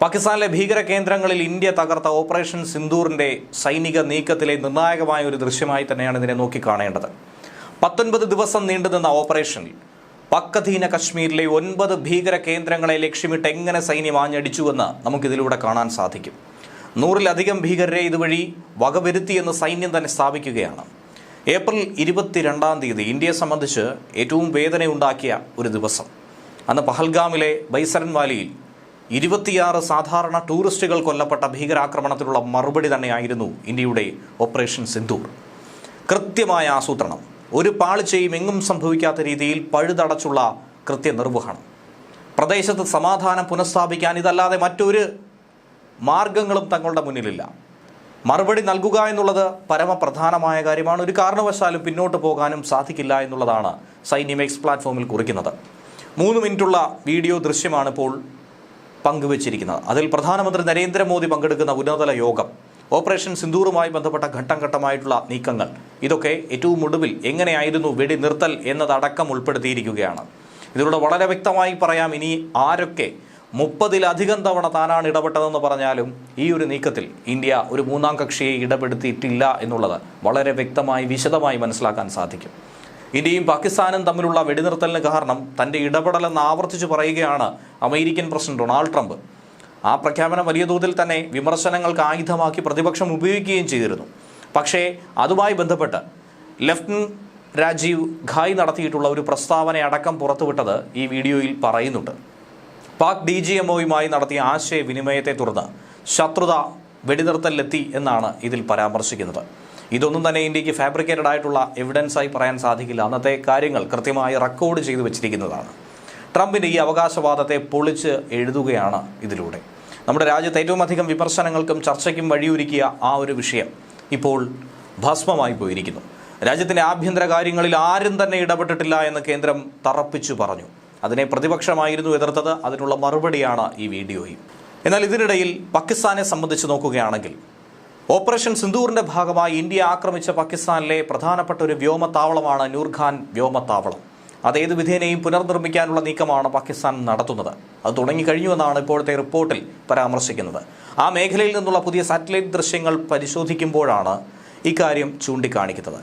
പാകിസ്ഥാനിലെ ഭീകര കേന്ദ്രങ്ങളിൽ ഇന്ത്യ തകർത്ത ഓപ്പറേഷൻ സിന്ദൂറിന്റെ സൈനിക നീക്കത്തിലെ നിർണായകമായ ഒരു ദൃശ്യമായി തന്നെയാണ് ഇതിനെ നോക്കിക്കാണേണ്ടത്. പത്തൊൻപത് ദിവസം നീണ്ടുനിന്ന ഓപ്പറേഷനിൽ പക്കധീന കശ്മീരിലെ ഒൻപത് ഭീകര കേന്ദ്രങ്ങളെ ലക്ഷ്യമിട്ട് എങ്ങനെ സൈന്യം ആഞ്ഞടിച്ചുവെന്ന് നമുക്കിതിലൂടെ കാണാൻ സാധിക്കും. നൂറിലധികം ഭീകരരെ ഇതുവഴി വകവരുത്തിയെന്ന് സൈന്യം തന്നെ സ്ഥാപിക്കുകയാണ്. ഏപ്രിൽ ഇരുപത്തിരണ്ടാം തീയതി ഇന്ത്യയെ സംബന്ധിച്ച് ഏറ്റവും വേദനയുണ്ടാക്കിയ ഒരു ദിവസം. അന്ന് പഹൽഗാമിലെ ബൈസരൻ വാലിയിൽ ഇരുപത്തിയാറ് സാധാരണ ടൂറിസ്റ്റുകൾ കൊല്ലപ്പെട്ട ഭീകരാക്രമണത്തിനുള്ള മറുപടി തന്നെയായിരുന്നു ഇന്ത്യയുടെ ഓപ്പറേഷൻ സിന്ധൂർ കൃത്യമായ ആസൂത്രണം. ഒരു പാളിച്ചയും എങ്ങും സംഭവിക്കാത്ത രീതിയിൽ പഴുതടച്ചുള്ള കൃത്യനിർവഹണം. പ്രദേശത്ത് സമാധാനം പുനഃസ്ഥാപിക്കാൻ ഇതല്ലാതെ മറ്റൊരു മാർഗങ്ങളും തങ്ങളുടെ മുന്നിലില്ല. മറുപടി നൽകുക എന്നുള്ളത് പരമപ്രധാനമായ കാര്യമാണ്. ഒരു കാരണവശാലും പിന്നോട്ട് പോകാനും സാധിക്കില്ല എന്നുള്ളതാണ് സൈന്യം എക്സ് പ്ലാറ്റ്ഫോമിൽ കുറിക്കുന്നത്. മൂന്ന് മിനിറ്റുള്ള വീഡിയോ ദൃശ്യമാണ് ഇപ്പോൾ പങ്കുവച്ചിരിക്കുന്നത്. അതിൽ പ്രധാനമന്ത്രി നരേന്ദ്രമോദി പങ്കെടുക്കുന്ന ഉന്നതതല യോഗം ഓപ്പറേഷൻ സിന്ദൂറുമായി ബന്ധപ്പെട്ട ഘട്ടം ഘട്ടമായിട്ടുള്ള നീക്കങ്ങൾ ഇതൊക്കെ ഏറ്റവും ഒടുവിൽ എങ്ങനെയായിരുന്നു വെടി നിർത്തൽ എന്നതടക്കം ഉൾപ്പെടുത്തിയിരിക്കുകയാണ്. ഇതിലൂടെ വളരെ വ്യക്തമായി പറയാം ഇനി ആരൊക്കെ മുപ്പതിലധികം തവണ താനാണ് ഇടപെട്ടതെന്ന് പറഞ്ഞാലും ഈ ഒരു നീക്കത്തിൽ ഇന്ത്യ ഒരു മൂന്നാം കക്ഷിയെ ഇടപെടുത്തിയിട്ടില്ല എന്നുള്ളത് വളരെ വ്യക്തമായി വിശദമായി മനസ്സിലാക്കാൻ സാധിക്കും. ഇന്ത്യയും പാകിസ്ഥാനും തമ്മിലുള്ള വെടിനിർത്തലിന് കാരണം തന്റെ ഇടപെടലെന്ന് ആവർത്തിച്ചു പറയുകയാണ് അമേരിക്കൻ പ്രസിഡന്റ് ഡൊണാൾഡ് ട്രംപ്. ആ പ്രഖ്യാപനം വലിയ തോതിൽ തന്നെ വിമർശനങ്ങൾക്ക് ആയുധമാക്കി പ്രതിപക്ഷം ഉപയോഗിക്കുകയും ചെയ്തിരുന്നു. പക്ഷേ അതുമായി ബന്ധപ്പെട്ട് ലെഫ്റ്റനന്റ് രാജീവ് ഖായ് നടത്തിയിട്ടുള്ള ഒരു പ്രസ്താവന അടക്കം പുറത്തുവിട്ടത് ഈ വീഡിയോയിൽ പറയുന്നുണ്ട്. പാക് ഡി ജി എംഒയുമായി നടത്തിയ ആശയവിനിമയത്തെ തുടർന്ന് ശത്രുത വെടിനിർത്തലിലെത്തി എന്നാണ് ഇതിൽ പരാമർശിക്കുന്നത്. ഇതൊന്നും തന്നെ ഇന്ത്യയ്ക്ക് ഫാബ്രിക്കേറ്റഡ് ആയിട്ടുള്ള എവിഡൻസായി പറയാൻ സാധിക്കില്ല. അന്നത്തെ കാര്യങ്ങൾ കൃത്യമായി റെക്കോർഡ് ചെയ്തു വെച്ചിരിക്കുന്നതാണ്. ട്രംപിന്റെ ഈ അവകാശവാദത്തെ പൊളിച്ച് എഴുതുകയാണ് ഇതിലൂടെ. നമ്മുടെ രാജ്യത്ത് ഏറ്റവും അധികം വിമർശനങ്ങൾക്കും ചർച്ചയ്ക്കും വഴിയൊരുക്കിയ ആ ഒരു വിഷയം ഇപ്പോൾ ഭസ്മമായി പോയിരിക്കുന്നു. രാജ്യത്തിന്റെ ആഭ്യന്തര കാര്യങ്ങളിൽ ആരും തന്നെ ഇടപെട്ടിട്ടില്ല എന്ന് കേന്ദ്രം തറപ്പിച്ചു പറഞ്ഞു. അതിനെ പ്രതിപക്ഷമായിരുന്നു എതിർത്തത്. അതിനുള്ള മറുപടിയാണ് ഈ വീഡിയോയും എന്നാൽ ഇതിനിടയിൽ പാകിസ്ഥാനെ സംബന്ധിച്ച് നോക്കുകയാണെങ്കിൽ ഓപ്പറേഷൻ സിന്ദൂറിന്റെ ഭാഗമായി ഇന്ത്യ ആക്രമിച്ച പാകിസ്ഥാനിലെ പ്രധാനപ്പെട്ട ഒരു വ്യോമത്താവളമാണ് നൂർഖാൻ വ്യോമത്താവളം. അത് ഏത് വിധേനയും പുനർനിർമ്മിക്കാനുള്ള നീക്കമാണ് പാകിസ്ഥാൻ നടത്തുന്നത്. അത് തുടങ്ങിക്കഴിഞ്ഞുവെന്നാണ് ഇപ്പോഴത്തെ റിപ്പോർട്ടിൽ പരാമർശിക്കുന്നത്. ആ മേഖലയിൽ നിന്നുള്ള പുതിയ സാറ്റലൈറ്റ് ദൃശ്യങ്ങൾ പരിശോധിക്കുമ്പോഴാണ് ഇക്കാര്യം ചൂണ്ടിക്കാണിക്കുന്നത്.